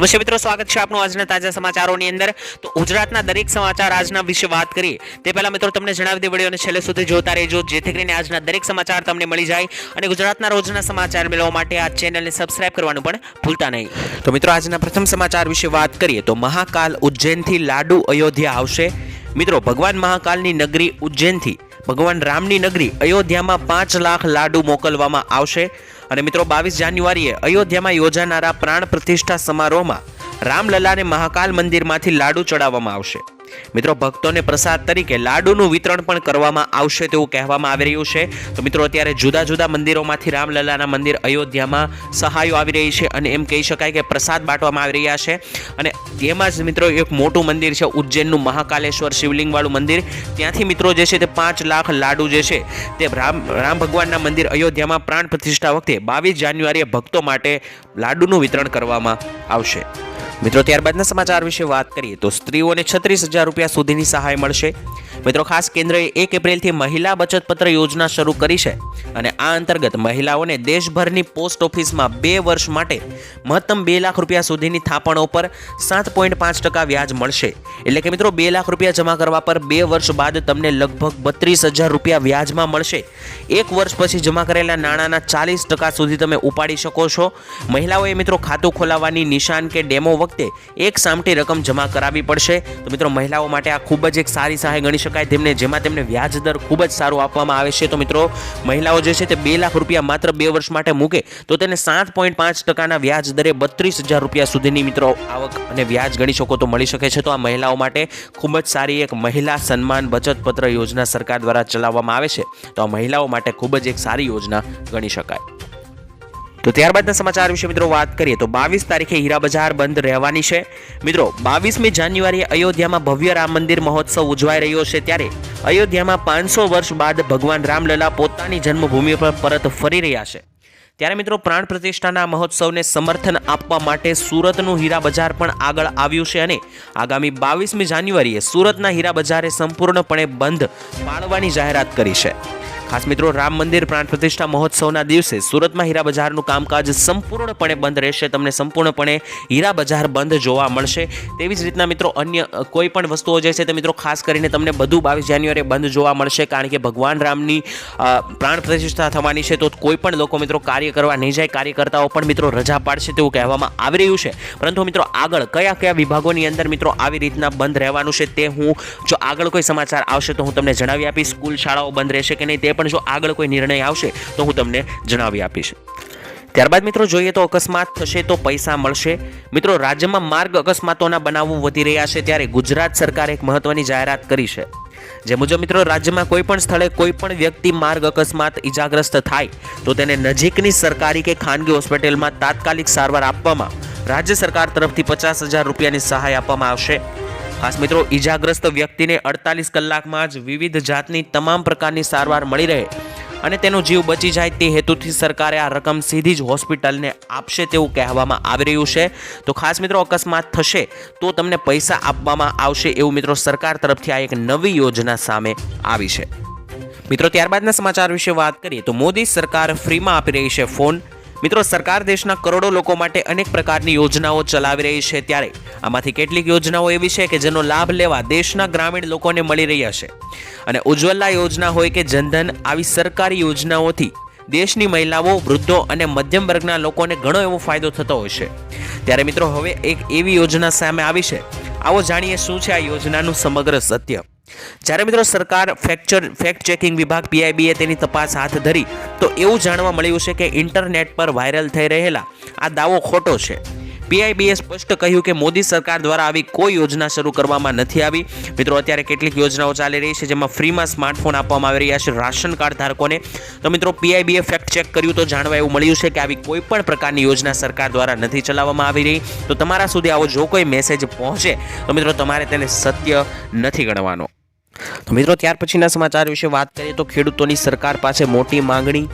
નમસ્તે મિત્રો સ્વાગત છે આપનું આજના તાજા સમાચારોની અંદર. તો ગુજરાતના દરેક સમાચાર આજના વિશે વાત કરીએ. તે પહેલા મિત્રો તમને જણાવી દે વિડીયોને છેલ્લે સુધી જોતા રહેજો, જેથી કરીને આજના દરેક સમાચાર તમને મળી જાય અને ગુજરાતના રોજના સમાચાર મેળવવા માટે આ ચેનલને સબસ્ક્રાઇબ કરવાનું પણ ભૂલતા નહીં. તો મિત્રો આજના પ્રથમ સમાચાર વિશે વાત કરીએ તો મહાકાલ ઉજ્જૈનથી લાડુ અયોધ્યા આવશે. મિત્રો, ભગવાન મહાકાલની નગરી ઉજ્જૈનથી, ભગવાન રામની નગરી અયોધ્યામાં પાંચ લાખ લાડુ મોકલવામાં આવશે. અને મિત્રો, બાવીસ જાન્યુઆરીએ અયોધ્યામાં યોજાનારા પ્રાણ પ્રતિષ્ઠા સમારોહમાં રામલલાને મહાકાલ મંદિરમાંથી લાડુ ચડાવવામાં આવશે. મિત્રો, ભક્તોને પ્રસાદ તરીકે લાડુનું વિતરણ પણ કરવામાં આવશે તેવું કહેવામાં આવી રહ્યું છે. તો મિત્રો, અત્યારે જુદા જુદા મંદિરોમાંથી રામલલાના મંદિર અયોધ્યામાં સહાયો આવી રહી છે અને એમ કહી શકાય કે પ્રસાદ બાંટવામાં આવી રહ્યા છે. અને તેમાં જ મિત્રો, એક મોટું મંદિર છે, ઉજ્જૈનનું મહાકાલેશ્વર શિવલિંગવાળું મંદિર. ત્યાંથી મિત્રો જે છે તે પાંચ લાખ લાડુ જે છે તે રામ રામ ભગવાનના મંદિર અયોધ્યામાં પ્રાણ પ્રતિષ્ઠા વખતે બાવીસ જાન્યુઆરીએ ભક્તો માટે લાડુનું વિતરણ કરવામાં આવશે. મિત્રો, ત્યારબાદના સમાચાર વિશે વાત કરીએ તો સ્ત્રીઓને છત્રીસ હજાર રૂપિયા સુધીની સહાય મળશે. મિત્રો, ખાસ કેન્દ્રએ એક એપ્રિલથી મહિલા બચત પત્ર યોજના શરૂ કરી છે અને આ અંતર્ગત મહિલાઓને દેશભરની પોસ્ટ ઓફિસમાં બે વર્ષ માટે મહત્તમ બે લાખ રૂપિયા સુધીની થાપણો પર સાત પોઈન્ટ પાંચ ટકા વ્યાજ મળશે. એટલે કે મિત્રો, બે લાખ રૂપિયા જમા કરવા પર બે વર્ષ બાદ તમને લગભગ બત્રીસ હજાર રૂપિયા વ્યાજમાં મળશે. એક વર્ષ પછી જમા કરેલા નાણાંના ચાલીસ ટકા સુધી તમે ઉપાડી શકો છો. મહિલાઓએ મિત્રો, ખાતું ખોલાવવાની નિશાન કે ડેમો વખતે એક સામટી રકમ જમા કરાવવી પડશે. તો મિત્રો, મહિલાઓ માટે આ ખૂબ જ એક સારી સહાય ગણી શકાય. તેમને, જેમાં તેમને વ્યાજ દર ખૂબ જ સારું આપવામાં આવે છે. તો મિત્રો, મહિલાઓ જે છે તે બે લાખ રૂપિયા માત્ર બે વર્ષ માટે મૂકે. તો તેને સાત પોઈન્ટ પાંચ ટકાના વ્યાજ દરે બત્રીસ હજાર રૂપિયા સુધીની મિત્રો આવક અને વ્યાજ ગણી શકો તો મળી શકે છે. તો આ મહિલાઓ માટે ખૂબ જ સારી એક મહિલા સન્માન બચત પત્ર યોજના સરકાર દ્વારા ચલાવવામાં આવે છે. તો આ મહિલાઓ માટે ખૂબ જ એક સારી યોજના ગણી શકાય. તો ત્યારબાદના સમાચાર વિશે મિત્રો વાત કરીએ તો બાવીસ તારીખે હીરા બજાર બંધ રહેવાની છે. મિત્રો, બાવીસમી જાન્યુઆરીએ અયોધ્યામાં ભવ્ય રામ મંદિર મહોત્સવ ઉજવાઈ રહ્યો છે ત્યારે અયોધ્યામાં પાંચસો વર્ષ બાદ ભગવાન રામલલા પોતાની જન્મભૂમિ પર પરત ફરી રહ્યા છે. ત્યારે મિત્રો, પ્રાણ પ્રતિષ્ઠાના મહોત્સવને સમર્થન આપવા માટે સુરતનું હીરા બજાર પણ આગળ આવ્યું છે અને આગામી બાવીસમી જાન્યુઆરીએ સુરતના હીરા બજારે સંપૂર્ણપણે બંધ પાળવાની જાહેરાત કરી છે. ખાસ મિત્રો, રામ મંદિર પ્રાણ પ્રતિષ્ઠા મહોત્સવના દિવસે સુરતમાં હીરા બજારનું કામકાજ સંપૂર્ણપણે બંધ રહેશે. તમને સંપૂર્ણપણે હીરા બજાર બંધ જોવા મળશે. તેવી જ રીતના મિત્રો, અન્ય કોઈ પણ વસ્તુઓ જે છે તે મિત્રો, ખાસ કરીને તમને બધું બાવીસ જાન્યુઆરીએ બંધ જોવા મળશે. કારણ કે ભગવાન રામની પ્રાણ પ્રતિષ્ઠા થવાની છે તો કોઈ પણ લોકો મિત્રો કાર્ય કરવા નહીં જાય. કાર્યકર્તાઓ પણ મિત્રો રજા પાડશે તેવું કહેવામાં આવી રહ્યું છે. પરંતુ મિત્રો, આગળ કયા કયા વિભાગોની અંદર મિત્રો આવી રીતના બંધ રહેવાનું છે તે હું, જો આગળ કોઈ સમાચાર આવશે તો હું તમને જણાવી આપીશ. સ્કૂલ શાળાઓ બંધ રહેશે કે નહીં તે પણ જો આગળ કોઈ નિર્ણય આવશે તો હું તમને જણાવી આપીશ. ત્યારબાદ મિત્રો જોઈએ તો અકસ્માત થશે તો પૈસા મળશે. મિત્રો રાજ્યમાં માર્ગ અકસ્માતોના બનાવો વધી રહ્યા છે ત્યારે ગુજરાત સરકારે એક મહત્વની જાહેરાત કરી છે. જે મુજબ મિત્રો રાજ્યમાં કોઈ પણ સ્થળે કોઈ પણ વ્યક્તિ માર્ગ અકસ્માત ઈજાગ્રસ્ત થાય તો તેને નજીકની સરકારી કે ખાનગી હોસ્પિટલમાં તાત્કાલિક સારવાર આપવામાં રાજ્ય સરકાર તરફથી પચાસ હજાર રૂપિયાની સહાય આપવામાં આવશે. ખાસ મિત્રો, ઈજાગ્રસ્ત વ્યક્તિને અડતાલીસ કલાકમાં જ વિવિધ જાતની તમામ પ્રકારની સારવાર મળી રહે અને તેનો જીવ બચી જાય તે હેતુથી સરકારે આ રકમ સીધી જ હોસ્પિટલને આપશે તેવું કહેવામાં આવી રહ્યું છે. તો ખાસ મિત્રો, અકસ્માત થશે તો તમને પૈસા આપવામાં આવશે એવું મિત્રો સરકાર તરફથી આ એક નવી યોજના સામે આવી છે. મિત્રો, ત્યારબાદના સમાચાર વિશે વાત કરીએ તો મોદી સરકાર ફ્રીમાં આપી રહી છે ફોન. મિત્રો, સરકાર દેશના કરોડો લોકો માટે અનેક પ્રકારની યોજનાઓ ચલાવી રહી છે ત્યારે આમાંથી કેટલીક યોજનાઓ એવી છે કે જેનો લાભ લેવા દેશના ગ્રામીણ લોકોને મળી રહ્યા છે. અને ઉજ્જવલા યોજના હોય કે જનધન, આવી સરકારી યોજનાઓથી દેશની મહિલાઓ, વૃદ્ધો અને મધ્યમ વર્ગના લોકોને ઘણો એવો ફાયદો થતો હોય છે. ત્યારે મિત્રો, હવે એક એવી યોજના સામે આવી છે. આવો જાણીએ શું છે આ યોજનાનું સમગ્ર સત્ય? જ્યારે મિત્રો સરકાર ફેક્ચર ફેક્ટ ચેકિંગ વિભાગ પીઆઈબીએ તેની તપાસ હાથ ધરી, તો એવું જાણવા મળ્યું છે કે ઇન્ટરનેટ પર વાયરલ થઈ રહેલા આ દાવો ખોટો છે. પીઆઈબીએ સ્પષ્ટ કહ્યું કે મોદી સરકાર દ્વારા આવી કોઈ યોજના શરૂ કરવામાં નથી આવી. મિત્રો, અત્યારે કેટલીક યોજનાઓ ચાલી રહી છે જેમાં ફ્રીમાં સ્માર્ટફોન આપવામાં આવી રહ્યા છે, રાશન કાર્ડ ધારકોને. તો મિત્રો પીઆઈબીએ ફેક્ટ ચેક કર્યું તો જાણવા એવું મળ્યું છે કે આવી કોઈ પણ પ્રકારની યોજના સરકાર દ્વારા નથી ચલાવવામાં આવી રહી. તો તમારા સુધી આવો જો કોઈ મેસેજ પહોંચે, તો મિત્રો, તમારે તેને સત્ય નથી ગણવાનો. તો મિત્રો, ત્યાર પછીના સમાચાર વિશે વાત કરીએ તો ખેડૂતોની સરકાર પાસે મોટી માંગણી.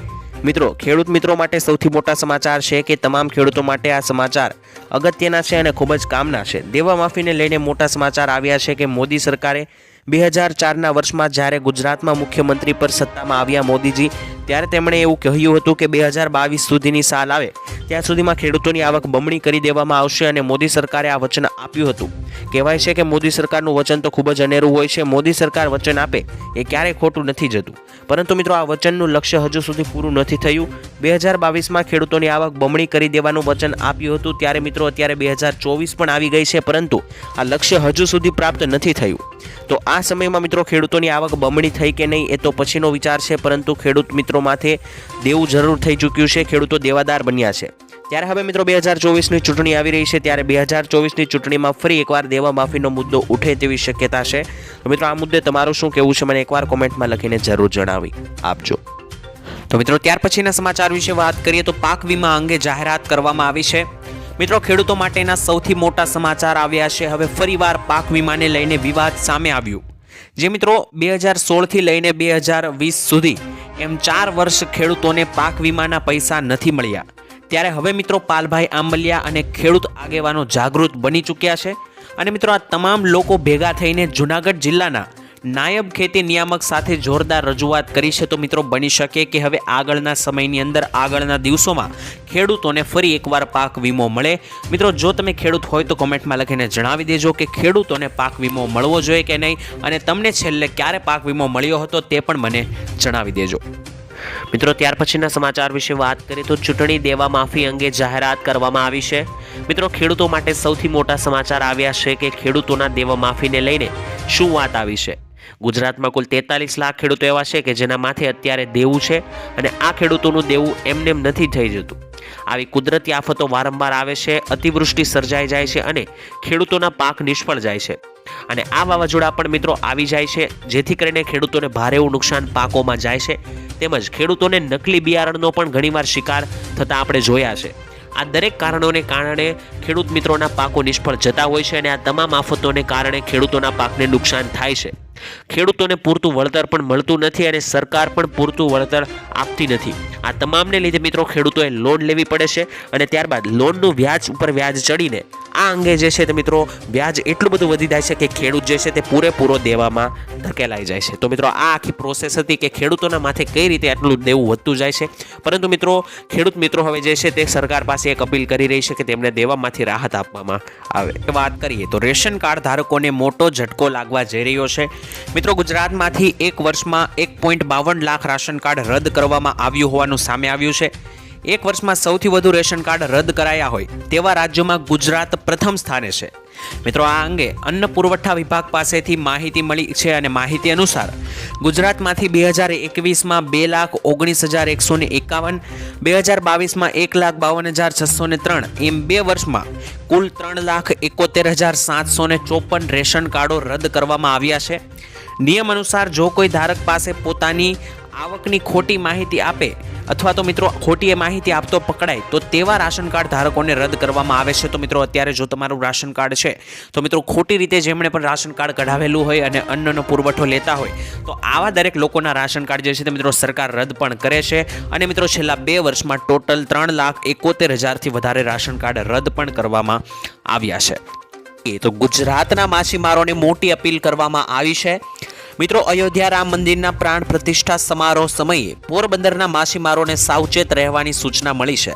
મિત્રો, ખેડૂત મિત્રો માટે સૌથી મોટા સમાચાર છે કે તમામ ખેડૂતો માટે આ સમાચાર અગત્યના છે અને ખૂબ જ કામના છે. દેવા માફીને લઈને મોટા સમાચાર આવ્યા છે કે મોદી સરકારે બે હજાર ચારના વર્ષમાં જ્યારે ગુજરાતમાં મુખ્યમંત્રી પર સત્તામાં આવ્યા મોદીજી ત્યારે તેમણે એવું કહ્યું હતું કે બે હજાર બાવીસ સુધીની સાલ આવે, ત્યાં સુધીમાં ખેડૂતોની આવક બમણી કરી દેવામાં આવશે અને મોદી સરકારે આ વચન આપ્યું હતું. કહેવાય છે કે મોદી સરકારનું વચન તો ખૂબ જ અનેરું હોય છે, મોદી સરકાર વચન આપે એ ક્યારેય ખોટું નથી જતું. પરંતુ મિત્રો, આ વચનનું લક્ષ્ય હજુ સુધી પૂરું નથી થયું. બે હજાર બાવીસમાં ખેડૂતોની આવક બમણી કરી દેવાનું વચન આપ્યું હતું, ત્યારે મિત્રો, અત્યારે બે હજાર ચોવીસ પણ આવી ગઈ છે, પરંતુ આ લક્ષ્ય હજુ સુધી પ્રાપ્ત નથી થયું. તો આ સમયમાં મિત્રો, ખેડૂતોની આવક બમણી થઈ કે નહીં એ તો પછીનો વિચાર છે, પરંતુ ખેડૂત મિત્રો માથે દેવું જરૂર થઈ ચૂક્યું છે. ખેડૂતો દેવાદાર બન્યા છે. ત્યારે હવે મિત્રો બે હજાર ચોવીસની ચૂંટણી આવી રહી છે. ત્યારે બે હજાર ચોવીસની ચૂંટણીમાં ફરી એકવાર દેવા માફીનો મુદ્દો ઉઠે તેવી શક્યતા છે. તો મિત્રો, આ મુદ્દે તમારું શું કહેવું છે? મને એકવાર કોમેન્ટમાં લખીને જરૂર જણાવી આપજો. તો મિત્રો, ત્યાર પછીના સમાચાર વિશે વાત કરીએ તો પાક વીમા અંગે જાહેરાત કરવામાં આવી છે. મિત્રો, ખેડૂતો માટેના સૌથી મોટા સમાચાર આવ્યા છે. હવે ફરીવાર પાક વીમાને લઈને વિવાદ સામે આવ્યું. જે મિત્રો બે હજાર સોળથી લઈને બે હજાર વીસ સુધી એમ ચાર વર્ષ ખેડૂતોને પાક વીમાના પૈસા નથી મળ્યા. ત્યારે હવે મિત્રો પાલભાઈ આંબલિયા અને ખેડૂત આગેવાનો જાગૃત બની ચૂક્યા છે. અને મિત્રો આ તમામ લોકો ભેગા થઈને જુનાગઢ જિલ્લાના નાયબ ખેતી નિયામક સાથે જોરદાર રજૂઆત કરી છે તો મિત્રો બની શકે કે હવે આગળના સમયની અંદર, આગળના દિવસોમાં ખેડૂતોને ફરી એકવાર પાક વીમો મળે. મિત્રો, જો તમે ખેડૂત હોય તો કોમેન્ટમાં લખીને જણાવી દેજો કે ખેડૂતોને પાક વીમો મળવો જોઈએ કે નહીં અને તમને છેલ્લે ક્યારે પાક વીમો મળ્યો હતો તે પણ મને જણાવી દેજો. મિત્રો, ત્યાર પછીના સમાચાર વિશે વાત કરીએ તો ચૂંટણી દેવા માફી અંગે જાહેરાત કરવામાં આવી છે. મિત્રો, ખેડૂતો માટે સૌથી મોટા સમાચાર આવ્યા છે કે ખેડૂતોના દેવા માફીને લઈને શું વાત આવી છે? ગુજરાતમાં કુલ તેતાલીસ લાખ ખેડૂતો એવા છે કે જેના માથે અત્યારે દેવું છે અને આ ખેડૂતોનું દેવું એમનેમ નથી થઈ જતું. આવી કુદરતી આફતો વારંવાર આવે છે, અતિવૃષ્ટિ સર્જાઈ જાય છે અને ખેડૂતોના પાક નિષ્ફળ જાય છે. અને આ વાવાઝોડા પણ મિત્રો આવી જાય છે, જેથી કરીને ખેડૂતોને ભારે એવું નુકસાન પાકોમાં જાય છે. તેમજ ખેડૂતોને નકલી બિયારણનો પણ ઘણીવાર શિકાર થતા આપણે જોયા છે. આ દરેક કારણોને કારણે ખેડૂત મિત્રોના પાકો નિષ્ફળ જતા હોય છે અને આ તમામ આફતોને કારણે ખેડૂતોના પાકને નુકસાન થાય છે. ખેડૂતોને પૂરતું વળતર પણ મળતું નથી અને સરકાર પણ પૂરતું વળતર આપતી નથી. આ તમામને લીધે મિત્રો ખેડૂતોએ લોન લેવી પડે છે અને ત્યારબાદ લોનનું વ્યાજ ઉપર વ્યાજ ચડીને આ અંગે જે છે તે મિત્રો વ્યાજ એટલું બધું વધી જાય છે કે ખેડૂત જે છે તે પૂરેપૂરો દેવામાં ધકેલાઈ જાય છે. તો મિત્રો આ આખી પ્રોસેસ હતી કે ખેડૂતોના માથે કઈ રીતે આટલું દેવું વધતું જાય છે. પરંતુ મિત્રો ખેડૂત મિત્રો હવે જે છે તે સરકાર પાસે એક અપીલ કરી રહી છે કે તેમને દેવામાંથી રાહત આપવામાં આવે. વાત કરીએ તો રેશન કાર્ડ ધારકોને મોટો ઝટકો લાગવા જઈ રહ્યો છે. મિત્રો, ગુજરાતમાંથી એક વર્ષમાં એક પોઈન્ટ બાવન લાખ રાશન કાર્ડ રદ કરવામાં આવ્યું હોવાનું સામે આવ્યું છે. એક વર્ષમાં સૌથી વધુ રેશન કાર્ડ રદ કરાયા હોય તેવા રાજ્યોમાં ગુજરાત પ્રથમ સ્થાને છે. મિત્રો, આ અંગે અન્ન પુરવઠા વિભાગ પાસેથી માહિતી મળી છે અને માહિતી અનુસાર ગુજરાતમાંથી બે હજાર એકવીસમાં બે લાખ ઓગણીસ હજાર એકસો ને એકાવન, બે હજાર બાવીસમાં એક લાખ બાવન હજાર છસો ને ત્રણ એમ બે વર્ષમાં કુલ ત્રણ લાખ એકોતેર હજાર સાતસો ને ચોપન રેશન કાર્ડો રદ કરવામાં આવ્યા છે. નિયમ અનુસાર જો કોઈ ધારક પાસે પોતાની આવકની ખોટી માહિતી આપે અથવા તો મિત્રો ખોટી એ માહિતી આપતો પકડાય, તો તેવા રાશન કાર્ડ ધારકોને રદ કરવામાં આવે છે. તો મિત્રો અત્યારે જો તમારું રાશન કાર્ડ છે, તો મિત્રો ખોટી રીતે જેમણે પણ રાશન કાર્ડ કઢાવેલું હોય અને અન્નનો પુરવઠો લેતા હોય, તો આવા દરેક લોકોના રાશન કાર્ડ જે છે તે મિત્રો સરકાર રદ પણ કરે છે. અને મિત્રો છેલ્લા બે વર્ષમાં ટોટલ ત્રણ લાખ એકોતેર હજારથી વધારે રાશન કાર્ડ રદ પણ કરવામાં આવ્યા છે. તો ગુજરાતના માછીમારોને મોટી અપીલ કરવામાં આવી છે. મિત્રો, અયોધ્યા રામ મંદિરના પ્રાણ પ્રતિષ્ઠા સમારોહ સમયે પોરબંદરના માછીમારોને સાવચેત રહેવાની સૂચના મળી છે.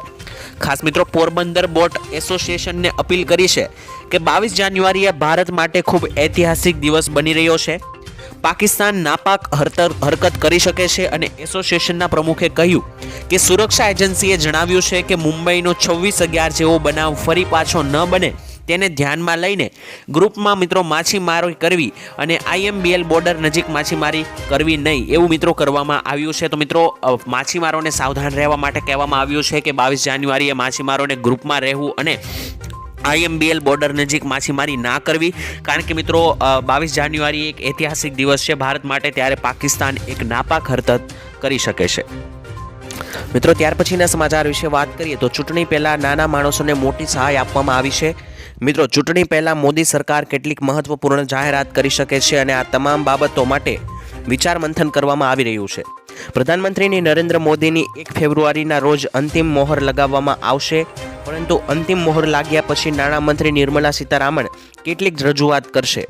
ખાસ મિત્રો, પોરબંદર બોટ એસોસિએશનને અપીલ કરી છે કે બાવીસ જાન્યુઆરીએ ભારત માટે ખૂબ ઐતિહાસિક દિવસ બની રહ્યો છે. પાકિસ્તાન નાપાક હરતર, હરકત કરી શકે છે અને એસોસિએશનના પ્રમુખે કહ્યું કે સુરક્ષા એજન્સીએ જણાવ્યું છે કે મુંબઈનો છવ્વીસ અગિયાર જેવો બનાવ ફરી પાછો ન બને તેને ધ્યાનમાં લઈને ગ્રુપમાં મિત્રો માછીમારી કરવી અને આઈએમબીએલ બોર્ડર નજીક માછીમારી કરવી નહીં એવું મિત્રો કરવામાં આવ્યું છે. તો મિત્રો માછીમારોને સાવધાન રહેવા માટે કહેવામાં આવ્યું છે કે બાવીસ જાન્યુઆરીએ માછીમારોને ગ્રુપમાં રહેવું અને આઈએમબીએલ બોર્ડર નજીક માછીમારી ના કરવી. કારણ કે મિત્રો બાવીસ જાન્યુઆરી એક ઐતિહાસિક દિવસ છે. ભારત માટે ત્યારે પાકિસ્તાન એક નાપાક હરકત કરી શકે છે. મિત્રો, ત્યાર પછીના સમાચાર વિશે વાત કરીએ તો ચૂંટણી પહેલાં નાના માણસોને મોટી સહાય આપવામાં આવી છે. મિત્રો, ચૂંટણી પહેલાં મોદી સરકાર કેટલીક મહત્વપૂર્ણ જાહેરાત કરી શકે છે અને આ તમામ બાબતો માટે વિચાર મંથન કરવામાં આવી રહ્યું છે. પ્રધાનમંત્રીની નરેન્દ્ર મોદીની એક ફેબ્રુઆરીના રોજ અંતિમ મોહર લગાવવામાં આવશે. પરંતુ અંતિમ મોહર લાગ્યા પછી નાણામંત્રી નિર્મલા સીતારામન કેટલીક રજૂઆત કરશે.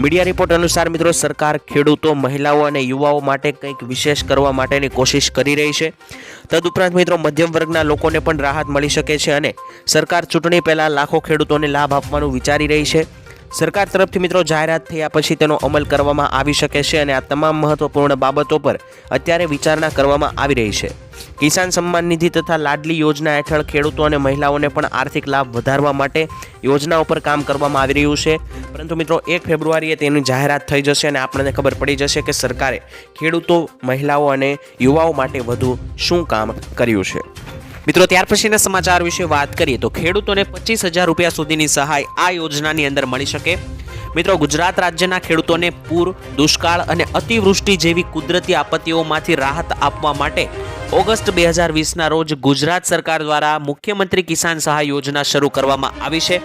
મીડિયા રિપોર્ટ અનુસાર મિત્રો, સરકાર ખેડૂતો, મહિલાઓ અને યુવાઓ માટે કંઈક વિશેષ કરવા માટેની કોશિશ કરી રહી છે. તદુપરાંત મિત્રો, મધ્યમ વર્ગના લોકોને પણ રાહત મળી શકે છે અને સરકાર ચૂંટણી પહેલાં લાખો ખેડૂતોને લાભ આપવાનું વિચારી રહી છે. સરકાર તરફથી મિત્રો જાહેરાત થયા પછી તેનો અમલ કરવામાં આવી શકે છે અને આ તમામ મહત્વપૂર્ણ બાબતો પર અત્યારે વિચારણા કરવામાં આવી રહી છે. કિસાન સન્માન નિધિ તથા લાડલી યોજના હેઠળ ખેડૂતો અને મહિલાઓને પણ આર્થિક લાભ વધારવા માટે યોજના ઉપર કામ કરવામાં આવી રહ્યું છે. પરંતુ મિત્રો એક ફેબ્રુઆરીએ તેની જાહેરાત થઈ જશે અને આપણને ખબર પડી જશે કે સરકારે ખેડૂતો, મહિલાઓ અને યુવાઓ માટે વધુ શું કામ કર્યું છે. મિત્રો, ત્યાર પછીના સમાચાર વિશે વાત કરીએ તો ખેડૂતોને પચીસ હજાર રૂપિયા સુધીની સહાય આ યોજનાની અંદર મળી શકે. મિત્રો, ગુજરાત રાજ્યના ખેડૂતોને પૂર, દુષ્કાળ અને અતિવૃષ્ટિ જેવી કુદરતી આપત્તિઓમાંથી રાહત આપવા માટે ઓગસ્ટ બે હજાર વીસના રોજ ગુજરાત સરકાર દ્વારા મુખ્યમંત્રી કિસાન સહાય યોજના શરૂ કરવામાં આવી છે.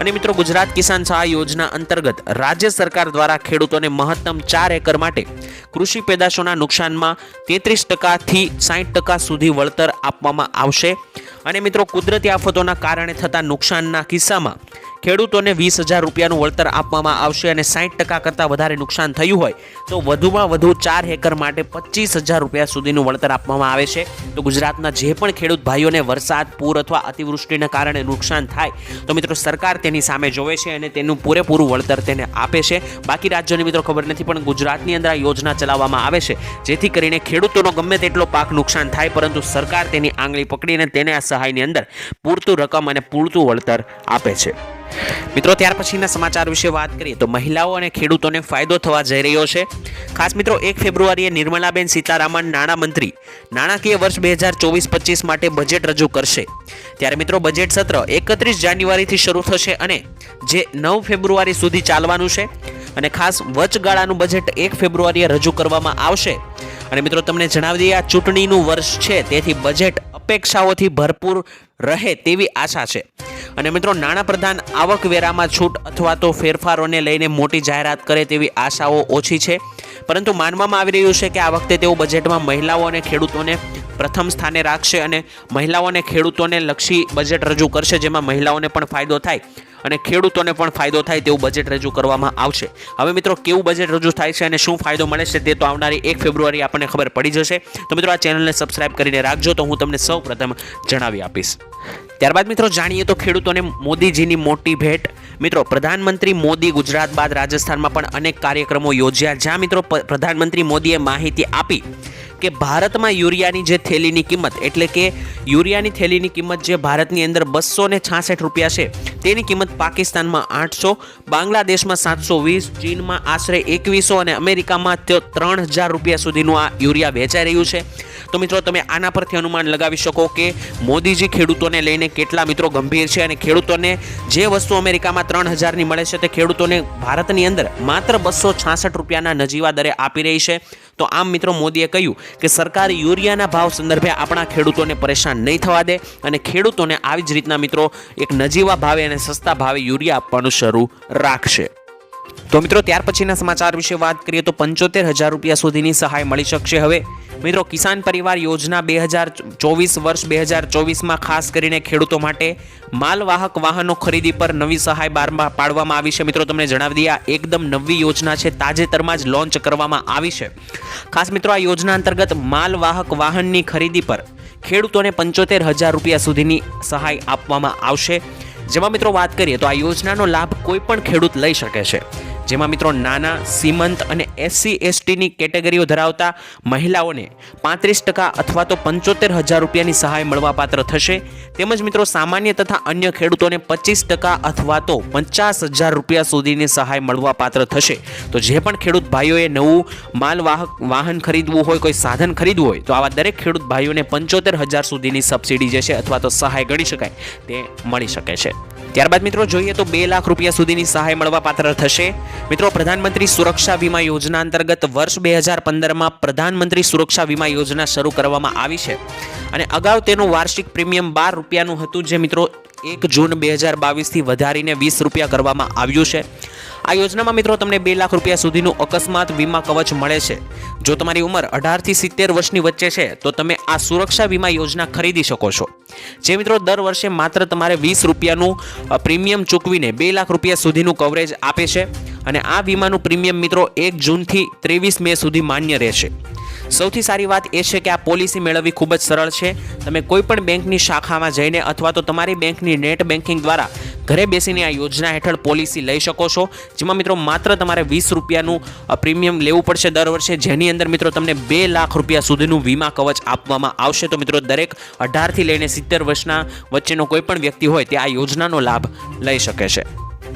અને મિત્રો ગુજરાત કિસાન સહાય યોજના અંતર્ગત રાજ્ય સરકાર દ્વારા ખેડૂતોને મહત્તમ ચાર એકર માટે કૃષિ પેદાશોના નુકસાનમાં તેત્રીસ ટકાથી સાઠ ટકા સુધી વળતર આપવામાં આવશે. અને મિત્રો કુદરતી આફતોના કારણે થતા નુકસાનના કિસ્સામાં ખેડૂતોને વીસ હજાર રૂપિયાનું વળતર આપવામાં આવશે અને સાઠ ટકા કરતાં વધારે નુકસાન થયું હોય તો વધુમાં વધુ ચાર હેકર માટે પચીસ હજાર રૂપિયા સુધીનું વળતર આપવામાં આવે છે. તો ગુજરાતના જે પણ ખેડૂત ભાઈઓને વરસાદ, પૂર અથવા અતિવૃષ્ટિના કારણે નુકસાન થાય, તો મિત્રો સરકાર તેની સામે જોવે છે અને તેનું પૂરેપૂરું વળતર તેને આપે છે. બાકી રાજ્યોની મિત્રો ખબર નથી, પણ ગુજરાતની અંદર આ યોજના ચલાવવામાં આવે છે. જેથી કરીને ખેડૂતોનો ગમે તેટલો પાક નુકસાન થાય, પરંતુ સરકાર તેની આંગળી પકડીને તેને આ સહાયની અંદર પૂરતું રકમ અને પૂરતું વળતર આપે છે. મિત્રો, ત્યાર પછીના સમાચાર વિશે વાત કરીએ તો મહિલાઓ અને ખેડૂતોને ફાયદો થવા જઈ રહ્યો છે. ખાસ મિત્રો, એક ફેબ્રુઆરીએ નિર્મલાબેન સીતારામન નાણામંત્રી નાણાકીય વર્ષ બે હજાર ચોવીસ પચીસ માટે બજેટ રજૂ કરશે. ત્યારે મિત્રો, બજેટ સત્ર એકત્રીસ જાન્યુઆરીથી શરૂ થશે અને જે નવ ફેબ્રુઆરી સુધી ચાલવાનું છે અને ખાસ વચગાળાનું બજેટ એક ફેબ્રુઆરીએ રજૂ કરવામાં આવશે. અને મિત્રો, તમને જણાવી દઈએ, આ ચૂંટણીનું વર્ષ છે, તેથી બજેટ અપેક્ષાઓથી ભરપૂર રહે તેવી આશા છે. અને મિત્રો નાણાપ્રધાન આવકવેરામાં છૂટ અથવા તો ફેરફારોને લઈને મોટી જાહેરાત કરે તેવી આશાઓ ઓછી છે. પરંતુ માનવામાં આવી રહ્યું છે કે આ વખતે તેઓ બજેટમાં મહિલાઓ અને ખેડૂતોને પ્રથમ સ્થાને રાખશે અને મહિલાઓ અને ખેડૂતોને લક્ષી બજેટ રજૂ કરશે, જેમાં મહિલાઓને પણ ફાયદો થાય અને ખેડૂતોને પણ ફાયદો થાય તેવું બજેટ રજૂ કરવામાં આવશે. હવે મિત્રો, કેવું બજેટ રજૂ થાય છે અને શું ફાયદો મળે છે તે તો આવનારી એક ફેબ્રુઆરી આપણને ખબર પડી જશે. તો મિત્રો, આ ચેનલને સબસ્ક્રાઇબ કરીને રાખજો. તો હું તમને સૌ પ્રથમ જણાવી આપીશ. ત્યારબાદ મિત્રો જાણીએ તો ખેડૂતોને મોદીજીની મોટી ભેટ. મિત્રો, પ્રધાનમંત્રી મોદી ગુજરાત બાદ રાજસ્થાનમાં પણ અનેક કાર્યક્રમો યોજ્યા, જ્યાં મિત્રો પ્રધાનમંત્રી મોદીએ માહિતી આપી કે ભારતમાં યુરિયાની જે થેલીની કિંમત, એટલે કે યુરિયાની થેલીની કિંમત જે ભારતની અંદર બસો ને છાસઠ રૂપિયા છે, તેની કિંમત પાકિસ્તાનમાં આઠસો, બાંગ્લાદેશમાં સાતસો વીસ, ચીનમાં આશરે એકવીસો અને અમેરિકામાં ત્રણ હજાર રૂપિયા સુધીનું આ યુરિયા વેચાઈ રહ્યું છે. તો મિત્રો તમે આના પરથી અનુમાન લગાવી શકો કે મોદીજી ખેડૂતોને લઈને કેટલા મિત્રો ગંભીર છે અને ખેડૂતોને જે વસ્તુ અમેરિકામાં ત્રણ હજારની મળે છે તે ખેડૂતોને ભારતની અંદર માત્ર બસો છાસઠ રૂપિયાના નજીવા દરે આપી રહી છે. તો આમ મિત્રો મોદીએ કહ્યું કે સરકાર યુરિયાના ભાવ સંદર્ભે આપણા ખેડૂતોને પરેશાન નહીં થવા દે અને ખેડૂતોને આવી જ રીતના મિત્રો એક નજીવા ભાવે અને સસ્તા ભાવે યુરિયા આપવાનું શરૂ રાખશે. તો મિત્રો, ત્યાર પછીના સમાચાર વિશે વાત કરીએ તો પંચોતેર હજાર રૂપિયા સુધીની સહાય મળી શકશે હવે. મિત્રો, કિસાન પરિવાર યોજના બે હજાર ચોવીસ વર્ષ બે હજાર ચોવીસમાં ખાસ કરીને ખેડૂતો માટે માલવાહક વાહનો ખરીદી પર નવી સહાય બારમાં પાડવામાં આવી છે. મિત્રો, તમને જણાવી દઈએ, આ એકદમ નવી યોજના છે. તાજેતરમાં જ લોન્ચ કરવામાં આવી છે. ખાસ મિત્રો, આ યોજના અંતર્ગત માલવાહક વાહનની ખરીદી પર ખેડૂતોને પંચોતેર હજાર રૂપિયા સુધીની સહાય આપવામાં આવશે. જેમાં મિત્રો વાત કરીએ તો આ યોજનાનો લાભ કોઈ પણ ખેડૂત લઈ શકે છે. જેમાં મિત્રો નાના, સીમંત અને એસસી, એસટીની કેટેગરીઓ ધરાવતા મહિલાઓને પાંત્રીસ ટકા અથવા તો પંચોતેર હજાર રૂપિયાની સહાય મળવાપાત્ર થશે. તેમજ મિત્રો સામાન્ય તથા અન્ય ખેડૂતોને પચીસ ટકા અથવા તો પચાસ હજાર રૂપિયા સુધીની સહાય મળવાપાત્ર થશે. તો જે પણ ખેડૂત ભાઈઓએ નવું માલવાહક વાહન ખરીદવું હોય, કોઈ સાધન ખરીદવું હોય, તો આવા દરેક ખેડૂત ભાઈઓને પંચોતેર હજાર સુધીની સબસિડી જે છે અથવા તો સહાય ગણી શકાય, તે મળી શકે છે. ત્યારબાદ મિત્રો જોઈએ તો બે લાખ રૂપિયા સુધીની સહાય મળવા પાત્ર થશે. મિત્રો, પ્રધાનમંત્રી સુરક્ષા વીમા યોજના અંતર્ગત વર્ષ બે હજાર પંદરમાં પ્રધાનમંત્રી સુરક્ષા વીમા યોજના શરૂ કરવામાં આવી છે. અને અગાઉ તેનું વાર્ષિક પ્રીમિયમ બાર રૂપિયાનું હતું, જે મિત્રો એક જૂન બે હજાર બાવીસથી વધારીને વીસ રૂપિયા કરવામાં આવ્યું છે. આ યોજનામાં મિત્રો તમને બે લાખ રૂપિયા સુધીનું અકસ્માત વીમા કવચ મળે છે. જો તમારી ઉંમર અઢારથી સિત્તેર વર્ષની વચ્ચે છે, તો તમે આ સુરક્ષા વીમા યોજના ખરીદી શકો છો. જે મિત્રો દર વર્ષે માત્ર તમારે વીસ રૂપિયાનું પ્રીમિયમ ચૂકવીને બે લાખ રૂપિયા સુધીનું કવરેજ આપે છે. અને આ વીમાનું પ્રીમિયમ મિત્રો એક જૂનથી ત્રેવીસ મે સુધી માન્ય રહેશે. સૌથી સારી વાત એ છે કે આ પોલિસી મેળવવી ખૂબ જ સરળ છે. તમે કોઈ પણ બેંકની શાખામાં જઈને અથવા તો તમારી બેંકની નેટ બેન્કિંગ દ્વારા ઘરે બેસીને આ યોજના હેઠળ પોલિસી લઈ શકો છો. જેમાં મિત્રો માત્ર તમારે વીસ રૂપિયાનું પ્રીમિયમ લેવું પડશે દર વર્ષે. જેની અંદર મિત્રો તમને બે લાખ રૂપિયા સુધીનું વીમા કવચ આપવામાં આવશે. તો મિત્રો દરેક અઢારથી લઈને સિત્તેર વર્ષના વચ્ચેનો કોઈ પણ વ્યક્તિ હોય તે આ યોજનાનો લાભ લઈ શકે છે.